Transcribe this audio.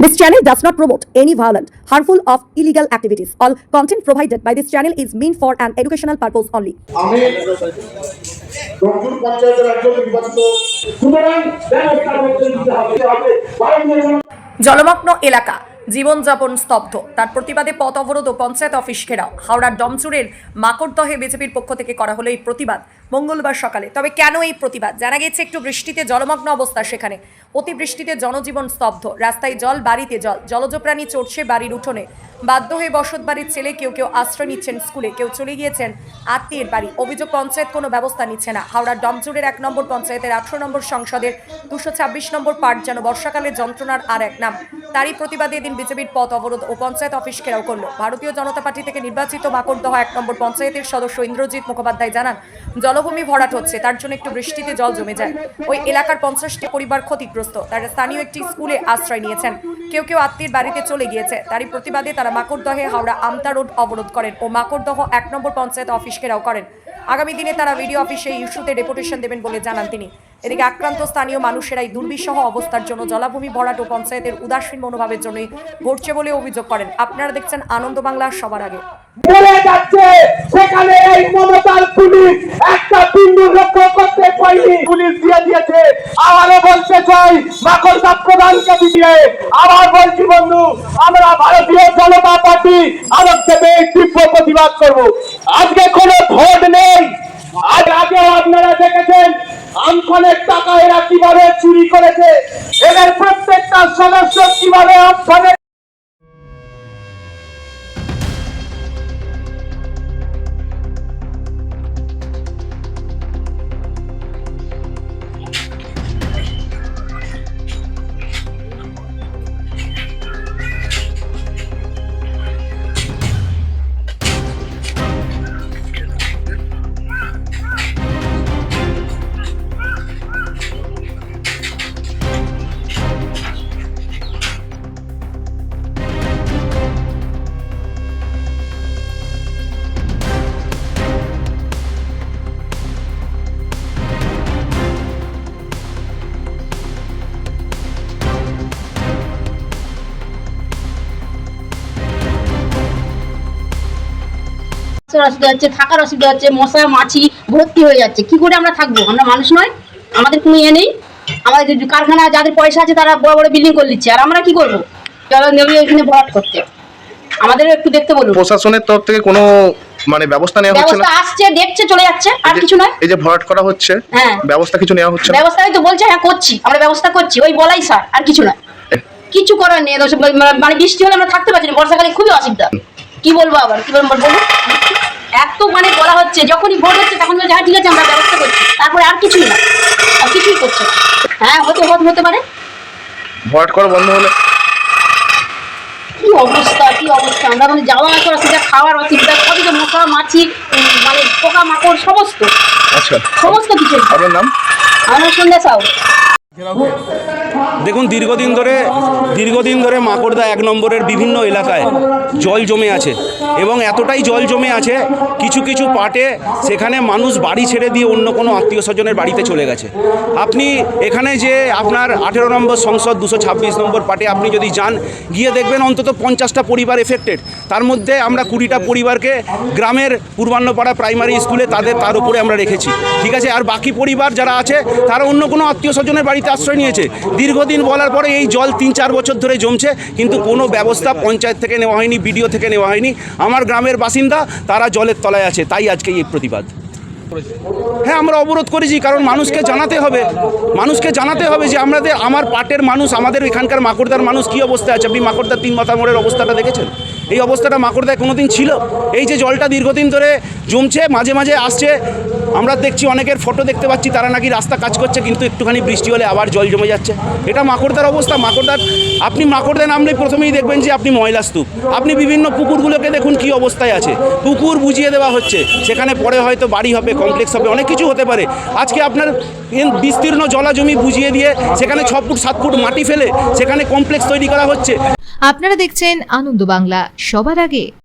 This channel does not promote any violent, harmful, of illegal activities. All content provided by this channel is meant for an educational purpose only. আমি রংপুর পঞ্চায়েতের একজন নির্বাচিত সুতরাং ব্যবস্থা করতে দিতে হবে হবে ভারতীয় জনতা জলমগ্ন এলাকা জীবনযাপন স্তব্ধ। তার প্রতিবাদে পথ অবরোধ ও পঞ্চায়েত অফিস ঘেরাও। হাওড়ার ডমচুরের মাকড়দহে বিজেপির পক্ষ থেকে করা হলো এই প্রতিবাদ মঙ্গলবার সকালে। তবে কেন এই প্রতিবাদ? জানা গেছে একটু বৃষ্টিতে জলমগ্ন অবস্থা সেখানে। অতিবৃষ্টিতে জনজীবন স্তব্ধ। রাস্তায় জল, বাড়িতে জল। জলজ প্রাণী চড়ছে বাড়ির উঠোনে। বাধ্য হয়ে বসত বাড়ির ছেলে কেউ কেউ আশ্রয় নিচ্ছেন স্কুলে। কেউ চলে গিয়েছেন আত্মীয়ের বাড়ি। অভিযোগ, পঞ্চায়েত কোনো ব্যবস্থা নিচ্ছে না। হাওড়ার ডমচুরের এক নম্বর পঞ্চায়েতের আঠারো নম্বর সংসদের দুশো ছাব্বিশ নম্বর পার্ট যেন বর্ষাকালে যন্ত্রণার আর এক নাম। তারই প্রতিবাদে এদিন বিজেপির পথ অবরোধ ও পঞ্চায়েত অফিস ঘেরাও করল। ভারতীয় জনতা পার্টি থেকে নির্বাচিত মাকড়দহ এক নম্বর পঞ্চায়েতের সদস্য ইন্দ্রজিৎ মুখোপাধ্যায় জানান, জলভূমি ভরাট হচ্ছে, তার জন্য একটু বৃষ্টিতে জল জমে যায়। ওই এলাকার পঞ্চাশটি পরিবার ক্ষতিগ্রস্ত, তারা স্থানীয় একটি স্কুলে আশ্রয় নিয়েছেন। কেউ কেউ আত্মীয় বাড়িতে চলে গিয়েছে, তারই প্রতিবাদে তারা মাকড়দহে হাওড়া আমতা রোড অবরোধ করেন ও মাকড়দহ এক নম্বর পঞ্চায়েত অফিস ঘেরাও করেন। আগামী দিনে তারা ভিডিও অফিসে ইস্যুতে ডেপুটেশন দেবেন বলে জানান তিনি। এদিকে আক্রান্ত স্থানীয় মানুষেরা এই দুর্বিষহ অবস্থার জন্য জলাভূমি ভরাট ও পঞ্চায়েতের উদাসীন মনোভাবের জন্যই ঘটছে বলে অভিযোগ করেন। আপনারা দেখছেন আনন্দ বাংলা, সবার আগে। বলে যাচ্ছে, সেখানে এই মমতার পুলিশ একটা বিন্দু লক্ষ্য করতে পারেনি। পুলিশ দিয়ে দিয়েছে, আবারও বলতে চাই, মাকড়সা প্রধানকে দিয়ে আবার বলছি, বন্ধু, আমরা ভারতীয় জনতা পার্টি আলোক থেকে তীব্র প্রতিবাদ করব। আজকে কোনো ভোট নেই। আজ আগেও আপনারা দেখেছেন আমফানের টাকা এরা কীভাবে চুরি করেছে? এদের প্রত্যেকটা সদস্য কীভাবে আমফানের অসুবিধা হচ্ছে থাকার অসুবিধা হচ্ছে মশা মাছি ভর্তি হয়ে যাচ্ছে। কি করে আমরা থাকব? আমরা মানুষ নয় আমাদের কোনো ইয়ে নেই। আমাদের কারখানা যাদের পয়সা আছে তারা বড় বড় বিল্ডিং করে দিচ্ছে। আর আমরা কি করব? চলো এখানে ভরাট করতে। আমাদেরও একটু দেখতে বলুন। প্রশাসনের তরফ থেকে কোনো মানে ব্যবস্থা নেওয়া হচ্ছে না? আসছে দেখছে চলে যাচ্ছে আর কিছু নয়। এই যে ভরাট করা হচ্ছে হ্যাঁ। ব্যবস্থা কিছু নেওয়া হচ্ছে না? ব্যবস্থা তো বলছে হ্যাঁ করছি। আমরা ব্যবস্থা করছি। ওই বলাই স্যার আর কিছু নয়। কিছু করার নেই। মানে বৃষ্টি হলে আমরা থাকতে পারছি না। বর্ষাকালে খুবই অসুবিধা। কি বলব আবার? কি বলব বলুন এত মানে বলা হচ্ছে যখনই ভোট হচ্ছে তখন বলছে হ্যাঁ ঠিক আছে আমরা ব্যবস্থা করছি। তারপরে আর কিছুই না। আর কিছুই করছে। হ্যাঁ হতে হতে হতে পারে? ভোট করা বন্ধ হলে কি অবস্থা কি অবস্থা? আমরা মানে যাওয়া আসার অসুবিধা খাওয়ার অসুবিধা সবই তো মশা মাছি মানে পোকা মাকড় সমস্ত। আচ্ছা। সমস্ত কিছু আপনার নাম? আমার সন্ধ্যা সাউ। দেখুন, দীর্ঘদিন ধরে দীর্ঘদিন ধরে মাকড়দা এক নম্বরের বিভিন্ন এলাকায় জল জমে আছে এবং এতটাই জল জমে আছে, কিছু কিছু পাটে সেখানে মানুষ বাড়ি ছেড়ে দিয়ে অন্য কোনো আত্মীয় স্বজনের বাড়িতে চলে গেছে। আপনি এখানে যে আপনার আঠেরো নম্বর সংসদ, দুশো ছাব্বিশ নম্বর পাটে আপনি যদি যান, গিয়ে দেখবেন অন্তত পঞ্চাশটা পরিবার এফেক্টেড তার মধ্যে আমরা কুড়িটা পরিবারকে গ্রামের পূর্বান্নপাড়া প্রাইমারি স্কুলে তাদের, তার উপরে আমরা রেখেছি। ঠিক আছে? আর বাকি পরিবার যারা আছে, তারা অন্য কোনো আত্মীয় স্বজনের বাড়িতে আশ্রয় নিয়েছে। দীর্ঘদিন বলার পরে এই জল তিন চার বছর ধরে জমছে, কিন্তু কোনো ব্যবস্থা পঞ্চায়েত থেকে নেওয়া হয়নি, বিডিও থেকে নেওয়া হয়নি। আমার গ্রামের বাসিন্দা, তারা জলের তলায় আছে, তাই আজকে এই প্রতিবাদ। হ্যাঁ আমরা অবরোধ করেছি, কারণ মানুষকে জানাতে হবে। মানুষকে জানাতে হবে যে আমাদের আমার পাটের মানুষ, আমাদের এখানকার মাকড়দার মানুষ কী অবস্থায় আছে? আপনি মাকড়দার তিন মাথা মোড়ের অবস্থাটা দেখেছেন? এই অবস্থাটা মাকড়দায় কোনোদিন ছিল? এই যে জলটা দীর্ঘদিন ধরে জমছে, মাঝে মাঝে আসছে, আমরা দেখছি অনেকের ফটো দেখতে পাচ্ছি, তারা নাকি রাস্তা কাজ করছে, কিন্তু একটুখানি বৃষ্টি হলে আবার জল জমে যাচ্ছে। এটা মাকড়দার অবস্থা, মাকড়দার, আপনি মাকড়দায় নামলে প্রথমেই দেখবেন যে আপনি ময়লা স্তূপ। আপনি বিভিন্ন পুকুরগুলোকে দেখুন কি অবস্থায় আছে। পুকুর বুঝিয়ে দেওয়া হচ্ছে, সেখানে পরে হয়তো বাড়ি হবে কমপ্লেক্স হবে, অনেক কিছু হতে পারে। আজকে আপনার বিস্তীর্ণ জলা জমি বুঝিয়ে দিয়ে, সেখানে ছ ফুট, সাত ফুট মাটি ফেলে, সেখানে কমপ্লেক্স তৈরি করা হচ্ছে। আপনারা দেখছেন আনন্দ বাংলা। সবার আগে